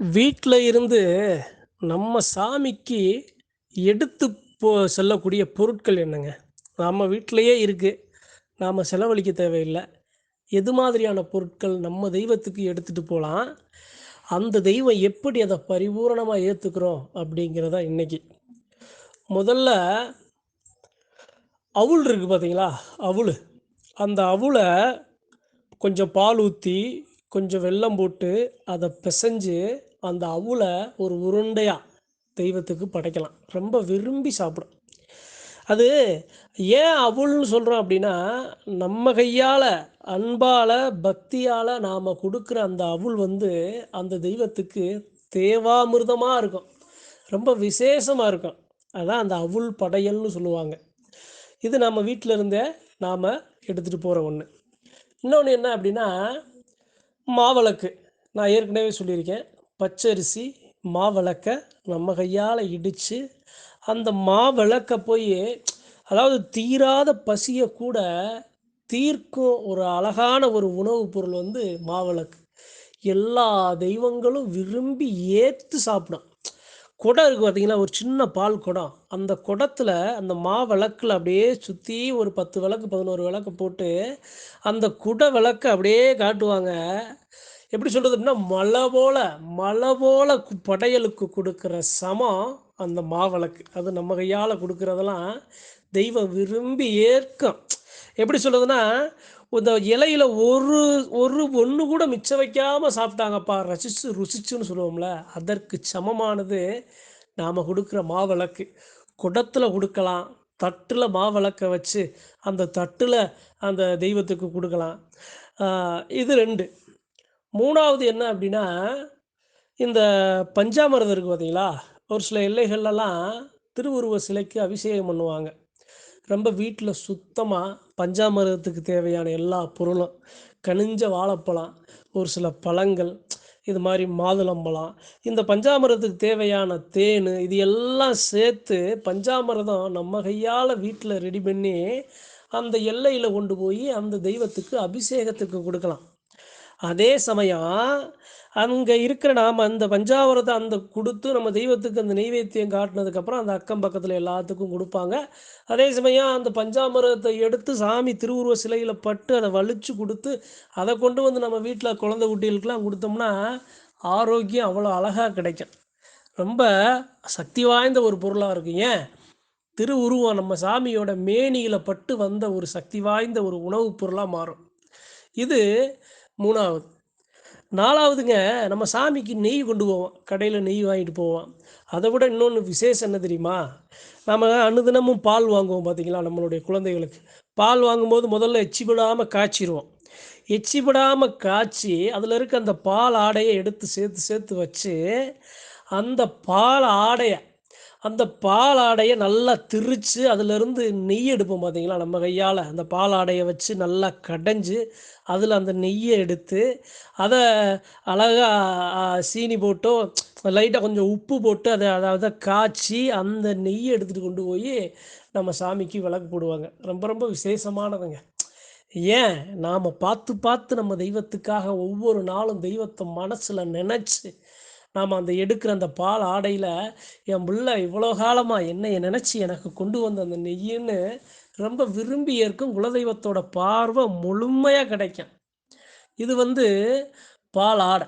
வீட்டில் இருந்து நம்ம சாமிக்கு எடுத்து போ செல்லக்கூடிய பொருட்கள் என்னங்க? நம்ம வீட்டிலையே இருக்கு. நாம் செலவழிக்க தேவையில்லை எது மாதிரியான பொருட்கள் நம்ம தெய்வத்துக்கு எடுத்துட்டு போகலாம் அந்த தெய்வம் எப்படி அதை பரிபூரணமாக ஏற்றுக்கிறோம் அப்படிங்கிறத இன்னைக்கு. முதல்ல அவுள் இருக்குது பார்த்தீங்களா? அவுள் அந்த அவுளை கொஞ்சம் பால் ஊற்றி கொஞ்சம் வெல்லம் போட்டு, அதை பிசைஞ்சு அந்த அவுள ஒரு உருண்டையாக தெய்வத்துக்கு படைக்கலாம். ரொம்ப விரும்பி சாப்பிடும். அது ஏன் அவுள்ன்னு சொல்கிறோம் அப்படின்னா, நம்ம கையால் அன்பால் பக்தியால் நாம் கொடுக்குற அந்த அவுள் வந்து, அந்த தெய்வத்துக்கு தேவாமிர்தமாக இருக்கும். ரொம்ப விசேஷமாக இருக்கும். அதான் அந்த அவுள் படையல்னு சொல்லுவாங்க. இது நம்ம வீட்டில் இருந்தே நாம் எடுத்துட்டு போகிற ஒன்று இன்னொன்று என்ன அப்படின்னா, மாவிளக்கு. நான் ஏற்கனவே சொல்லியிருக்கேன். பச்சரிசி, மாவிளக்க நம்ம கையால் இடித்து அந்த மாவிளக்க போய் அதாவது தீராத பசியை கூட தீர்க்கும் ஒரு அழகான ஒரு உணவுப் பொருள் வந்து மாவிளக்கு. எல்லா தெய்வங்களும் விரும்பி ஏற்று சாப்பிடும். குடம் இருக்குது பார்த்தீங்களா? ஒரு சின்ன பால் குடம். அந்த குடத்தில் அந்த மா விளக்கில் அப்படியே சுற்றி ஒரு 10 விளக்கு, 11 விளக்கு போட்டு, அந்த குட விளக்கு அப்படியே காட்டுவாங்க. எப்படி சொல்றது அப்படின்னா, மழை போல மழை போல படையலுக்கு கொடுக்குற சமம் அந்த மாவிளக்கு. அது நம்ம கையால் கொடுக்குறதெல்லாம் தெய்வம் விரும்பி ஏற்கும். எப்படி சொல்றதுன்னா, இந்த இலையில ஒரு ஒரு ஒன்று கூட மிச்சம் வைக்காம சாப்பிட்டாங்கப்பா, ரசிச்சு ருசிச்சுன்னு சொல்லுவோம்ல, அதற்கு சமமானது நாம கொடுக்குற மாவிளக்கு. குடத்துல கொடுக்கலாம் தட்டுல மாவிளக்க வச்சு, அந்த தட்டுல அந்த தெய்வத்துக்கு கொடுக்கலாம் இது ரெண்டு மூணாவது என்ன அப்படின்னா, இந்த பஞ்சாமிர்தம் இருக்கு பார்த்தீங்களா? ஒரு சில எல்லைகள்லலாம் திருவுருவ சிலைக்கு அபிஷேகம் பண்ணுவாங்க. ரொம்ப வீட்டில் சுத்தமாக பஞ்சாமிரதத்துக்கு தேவையான எல்லா பொருளும், கனிஞ்ச வாழைப்பழம், ஒரு சில பழங்கள், இது மாதிரி மாதுளம்பழம், இந்த பஞ்சாமிரதத்துக்கு தேவையான தேன் இது எல்லாம் சேர்த்து பஞ்சாமிரதம் நம்ம கையால் வீட்டில் ரெடி பண்ணி, அந்த எல்லையில் கொண்டு போய் அந்த தெய்வத்துக்கு அபிஷேகத்துக்கு கொடுக்கலாம் அதே சமயம், அங்கே இருக்கிற நாம் அந்த பஞ்சாவரத்தை அந்த கொடுத்து நம்ம தெய்வத்துக்கு அந்த நெய்வேத்தியம் காட்டினதுக்கப்புறம் அந்த அக்கம் பக்கத்தில் எல்லாத்துக்கும் கொடுப்பாங்க அதே சமயம் அந்த பஞ்சாமிர்தத்த எடுத்து சாமி திருவுருவ சிலையில் பட்டு, அதை வலிச்சு கொடுத்து அதை கொண்டு வந்து நம்ம வீட்டில் குழந்தை குட்டிகளுக்கெல்லாம் கொடுத்தோம்னா ஆரோக்கியம் அவ்வளோ அழகாக கிடைக்கும். ரொம்ப சக்தி வாய்ந்த ஒரு பொருளாக இருக்கும். ஏன்? திருவுருவம் நம்ம சாமியோட மேனியில் பட்டு வந்த ஒரு சக்தி வாய்ந்த ஒரு உணவுப் பொருளாக மாறும். இது 3வது. 4வதுங்க நம்ம சாமிக்கு நெய் கொண்டு போவோம். கடையில் நெய் வாங்கிட்டு போவோம். அதை விட இன்னொன்று விசேஷம் என்ன தெரியுமா? நம்ம அனுதினமும் பால் வாங்குவோம் பார்த்தீங்களா? நம்மளுடைய குழந்தைகளுக்கு. பால் வாங்கும்போது முதல்ல எச்சி விடாமல் காய்ச்சிடுவோம் எச்சி விடாமல் காய்ச்சி, அதில் இருக்க அந்த பால் ஆடையை எடுத்து சேர்த்து சேர்த்து வச்சு, அந்த பால் ஆடையை அந்த பால் ஆடையை நல்லா திரித்து அதிலிருந்து நெய் எடுப்போம் பார்த்தீங்களா? நம்ம கையால் அந்த பால் ஆடையை வச்சு நல்லா கடைஞ்சு, அதில் அந்த நெய்யை எடுத்து, அதை அழகா சீனி போட்டோ, லைட்டாக கொஞ்சம் உப்பு போட்டு, அதை அதாவது காய்ச்சி, அந்த நெய்யை எடுத்துகிட்டு கொண்டு போய் நம்ம சாமிக்கு விளக்கு போடுவாங்க. ரொம்ப ரொம்ப விசேஷமானதுங்க. ஏன்? நாம் பார்த்து பார்த்து நம்ம தெய்வத்துக்காக ஒவ்வொரு நாளும் தெய்வத்தை மனசில் நினச்சி நாம் அந்த எடுக்கிற அந்த பால் ஆடையில் என் பிள்ளை இவ்வளோ காலமாக என்னையை நினச்சி எனக்கு கொண்டு வந்த அந்த நெய்யின்னு ரொம்ப விரும்பி ஏற்கும். குலதெய்வத்தோட பார்வை முழுமையாக கிடைக்கும். இது வந்து பால் ஆடை.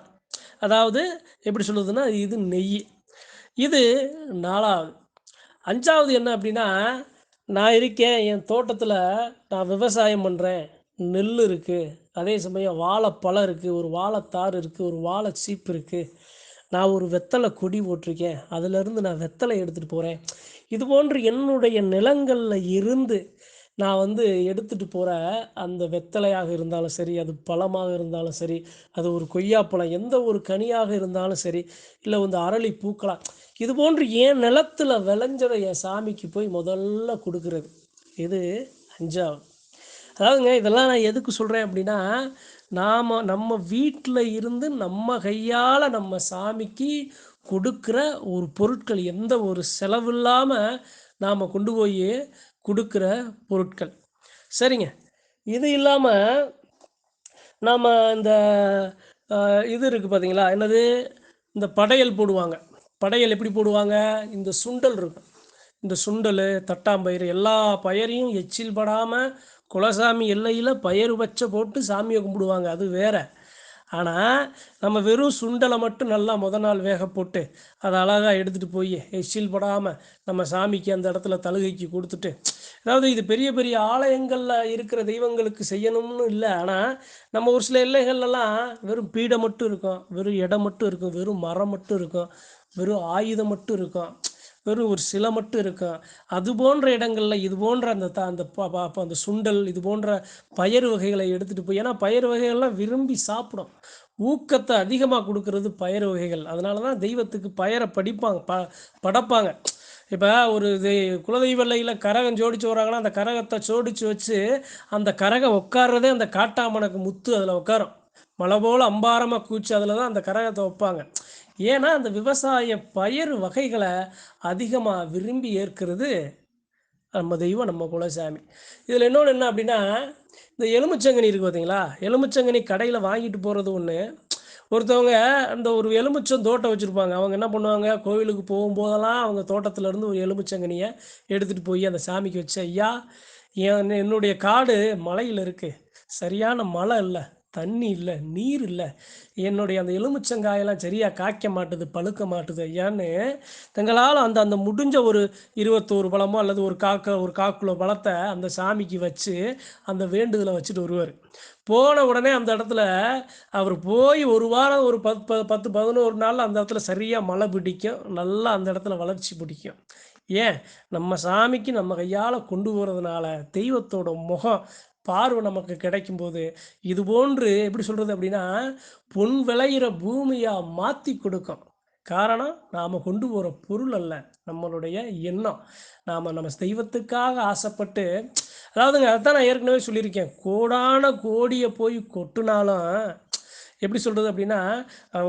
அதாவது எப்படி சொல்லுதுன்னா இது நெய் இது 4வது. 5வது என்ன அப்படின்னா, நான் இருக்கேன். என் தோட்டத்தில் நான் விவசாயம் பண்ணுறேன் நெல் இருக்குது அதே சமயம் வாழைப்பழம் இருக்குது ஒரு வாழைத்தார் இருக்குது ஒரு வாழை சீப்பு இருக்குது நான் ஒரு வெத்தலை கொடி போட்டிருக்கேன். அதிலிருந்து நான் வெத்தலை எடுத்துகிட்டு போகிறேன் இது போன்று என்னுடைய நிலங்களில் இருந்து, நான் வந்து எடுத்துட்டு போகிற அந்த வெத்தலையாக இருந்தாலும் சரி, அது பழமாக இருந்தாலும் சரி, அது ஒரு கொய்யாப்பழம், எந்த ஒரு கனியாக இருந்தாலும் சரி, இல்லை இந்த அரளி பூக்கலாம். இது போன்று என் நிலத்துல விளைஞ்சதை என் சாமிக்கு போய் முதல்ல கொடுக்குறது. இது அஞ்சாவது. அதாவதுங்க இதெல்லாம் நான் எதுக்கு சொல்கிறேன் அப்படின்னா, நாம் நம்ம வீட்டில் இருந்து நம்ம கையால் நம்ம சாமிக்கு கொடுக்குற ஒரு பொருட்கள், எந்த ஒரு செலவில்லாமல் நாம் கொண்டு போய் கொடுக்குற பொருட்கள். சரிங்க. இது இல்லாமல் நாம் இந்த இது இருக்குது பார்த்தீங்களா? என்னது? இந்த படையல் போடுவாங்க படையல் எப்படி போடுவாங்க இந்த சுண்டல் இருக்கும் இந்த சுண்டல் தட்டாம்பயிறு எல்லா பயிரையும் எச்சில் படாமல் குலசாமி எல்லையில் பயிர் வச்ச போட்டு சாமியை கும்பிடுவாங்க. அது வேற. ஆனால் நம்ம வெறும் சுண்டலை மட்டும் நல்லா முத நாள் வேக போட்டு அதை அழகாக எடுத்துகிட்டு போய் எச்சில் படாமல் நம்ம சாமிக்கு அந்த இடத்துல தழுகைக்கு கொடுத்துட்டு அதாவது இது பெரிய பெரிய ஆலயங்களில் இருக்கிற தெய்வங்களுக்கு செய்யணும்னு இல்லை. ஆனால் நம்ம ஒரு சில எல்லைகள்லாம் வெறும் பீடை மட்டும் இருக்கும் வெறும் இடம் மட்டும் இருக்கும் வெறும் மரம் மட்டும் இருக்கும் வெறும் ஆயுதம் மட்டும் இருக்கும். வெறும் ஒரு சிலை மட்டும் இருக்கும் அது போன்ற இடங்களில் இது போன்ற அந்த த அந்த அந்த சுண்டல் இது போன்ற பயறு வகைகளை எடுத்துகிட்டு போய் ஏன்னா பயறு வகைகள்லாம் விரும்பி சாப்பிடும். ஊக்கத்தை அதிகமாக கொடுக்கறது பயறு வகைகள். அதனால தான் தெய்வத்துக்கு பயரை படிப்பாங்க ப படைப்பாங்க. இப்போ ஒரு தெய்- குலதெய்வல்லையில் கரகம் ஜோடிச்சு வராங்கன்னா அந்த கரகத்தை ஜோடிச்சு வச்சு அந்த கரகம் உட்கார்றதே அந்த காட்டாமணக்கு முத்து அதில் உட்காரும். மலை போல் அம்பாரமாக கூச்சி அதில் தான் அந்த கரகத்தை வைப்பாங்க. ஏன்னா அந்த விவசாய பயிர் வகைகளை அதிகமாக விரும்பி ஏற்கிறது நம்ம தெய்வம் நம்ம குலசாமி. இதில் இன்னொன்று என்ன அப்படின்னா இந்த எலுமிச்சங்கனி இருக்குது பார்த்தீங்களா எலுமிச்சங்கனி கடையில் வாங்கிட்டு போகிறது ஒன்று ஒருத்தவங்க அந்த ஒரு எலுமிச்சம் தோட்டம் வச்சுருப்பாங்க. அவங்க என்ன பண்ணுவாங்க? கோவிலுக்கு போகும்போதெல்லாம் அவங்க தோட்டத்துலேருந்து ஒரு எலுமிச்சங்கனியை எடுத்துகிட்டு போய் அந்த சாமிக்கு வச்சு ஐயா என் என்னுடைய காடு மலையில் இருக்குது சரியான மழை இல்லை. தண்ணி இல்லை நீர் இல்லை. என்னுடைய அந்த எலுமிச்சங்காயெல்லாம் சரியாக காய்க்க மாட்டுது பழுக்க மாட்டுது ஐயான்னு தங்களால் அந்த அந்த முடிஞ்ச ஒரு இருபத்தோரு பழமோ அல்லது ஒரு காக்க ஒரு காக்குள்ள பழத்தை அந்த சாமிக்கு வச்சு அந்த வேண்டுதலை வச்சுட்டு வருவார். போன உடனே அந்த இடத்துல அவர் போய் ஒரு வாரம் ஒரு பத்து ப- பத்து பதினோரு நாள் அந்த இடத்துல சரியாக மழை பிடிக்கும் நல்லா அந்த இடத்துல வளர்ச்சி பிடிக்கும். ஏன்? நம்ம சாமிக்கு நம்ம கையால் கொண்டு போகிறதுனால தெய்வத்தோட முகம் பார்வை நமக்கு கிடைக்கும்போது இது போன்று எப்படி சொல்கிறது அப்படின்னா பொன் விளையிற பூமியாக மாற்றி கொடுக்கும். காரணம் நாம் கொண்டு போகிற பொருள் அல்ல நம்மளுடைய எண்ணம். நாம் நம்ம தெய்வத்துக்காக ஆசைப்பட்டு அதாவதுங்க அதான் நான் ஏற்கனவே சொல்லியிருக்கேன். கோடான கோடியை போய் கொட்டினாலும் எப்படி சொல்கிறது அப்படின்னா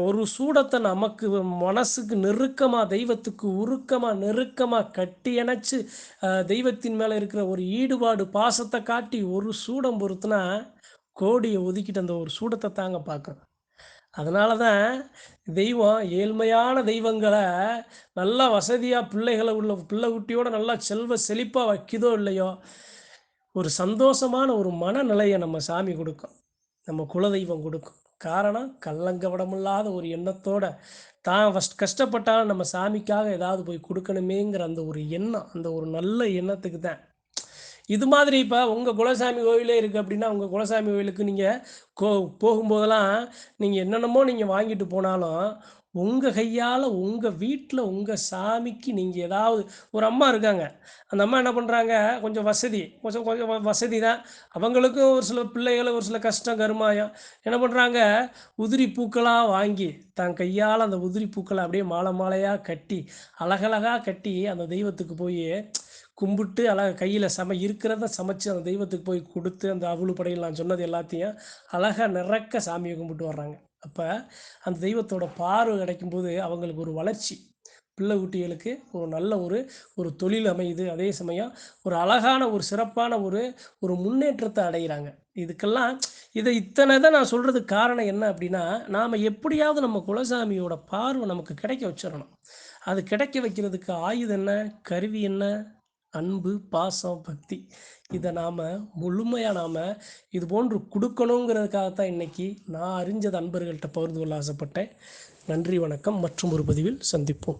ஒரு சூடத்தை நமக்கு மனசுக்கு நெருக்கமாக தெய்வத்துக்கு உருக்கமாக நெருக்கமாக கட்டி இணைச்சு தெய்வத்தின் மேலே இருக்கிற ஒரு ஈடுபாடு பாசத்தை காட்டி ஒரு சூடம் பொறுத்துனா கோடியை ஒதுக்கிட்டு அந்த ஒரு சூடத்தை தாங்க பார்க்குறோம். அதனால தான் தெய்வம் ஏழ்மையான தெய்வங்களை நல்லா வசதியாக பிள்ளைகளை உள்ள பிள்ளை குட்டியோட நல்லா செல்வ செழிப்பாக வைக்குதோ இல்லையோ ஒரு சந்தோஷமான ஒரு மனநிலையை நம்ம சாமி கொடுக்கும். நம்ம குலதெய்வம் கொடுக்கும். காரணம் கள்ளங்கவடமில்லாத ஒரு எண்ணத்தோட தான் ஃபஸ்ட் கஷ்டப்பட்டாலும் நம்ம சாமிக்காக ஏதாவது போய் கொடுக்கணுமேங்கிற அந்த ஒரு எண்ணம் அந்த ஒரு நல்ல எண்ணத்துக்கு தான். இது மாதிரி இப்போ உங்கள் குலசாமி கோவிலே இருக்குது அப்படின்னா உங்கள் குலசாமி கோவிலுக்கு நீங்கள் கோ போகும்போதெல்லாம் நீங்கள் என்னென்னமோ நீங்கள் வாங்கிட்டு போனாலும் உங்கள் கையால் உங்கள் வீட்டில் உங்கள் சாமிக்கு நீங்கள் ஏதாவது ஒரு அம்மா இருக்காங்க. அந்த அம்மா என்ன பண்ணுறாங்க கொஞ்சம் வசதி கொஞ்சம் கொஞ்சம் வசதி தான். அவங்களுக்கும் ஒரு சில பிள்ளைகளும் ஒரு சில கஷ்டம் கருமாயம். என்ன பண்ணுறாங்க உதிரி பூக்களாக வாங்கி தன் கையால் அந்த உதிரி பூக்களை அப்படியே மாலை மாலையாக கட்டி அழகழகாக கட்டி அந்த தெய்வத்துக்கு போய் கும்பிட்டு அழகாக கையில் சம இருக்கிறத சமைச்சு அந்த தெய்வத்துக்கு போய் கொடுத்து அந்த அவளு படையில் நான் சொன்னது எல்லாத்தையும் அழகாக நிறக்க சாமியை கும்பிட்டு வர்றாங்க. அப்போ அந்த தெய்வத்தோட பார்வை கிடைக்கும்போது அவங்களுக்கு ஒரு வளர்ச்சி. பிள்ளை குட்டிகளுக்கு ஒரு நல்ல ஒரு ஒரு தொழில் அமையுது. அதே சமயம் ஒரு அழகான ஒரு சிறப்பான ஒரு ஒரு முன்னேற்றத்தை அடைகிறாங்க இதுக்கெல்லாம் இதை இத்தனை தான் நான் சொல்கிறதுக்கு காரணம் என்ன அப்படின்னா நாம் எப்படியாவது நம்ம குலசாமியோட பார்வை நமக்கு கிடைக்க வச்சிடணும். அது கிடைக்க வைக்கிறதுக்கு ஆயுதம் என்ன? கருவி என்ன? அன்பு பாசம் பக்தி. இதை நாம் முழுமையாக நாம் இது போன்று கொடுக்கணுங்கிறதுக்காகத்தான் இன்னைக்கு நான் அறிஞ்சது அன்பர்கள்ட்ட பகிர்ந்து கொள்ள ஆசைப்பட்டேன். நன்றி வணக்கம். மற்றும் ஒரு பதிவில் சந்திப்போம்.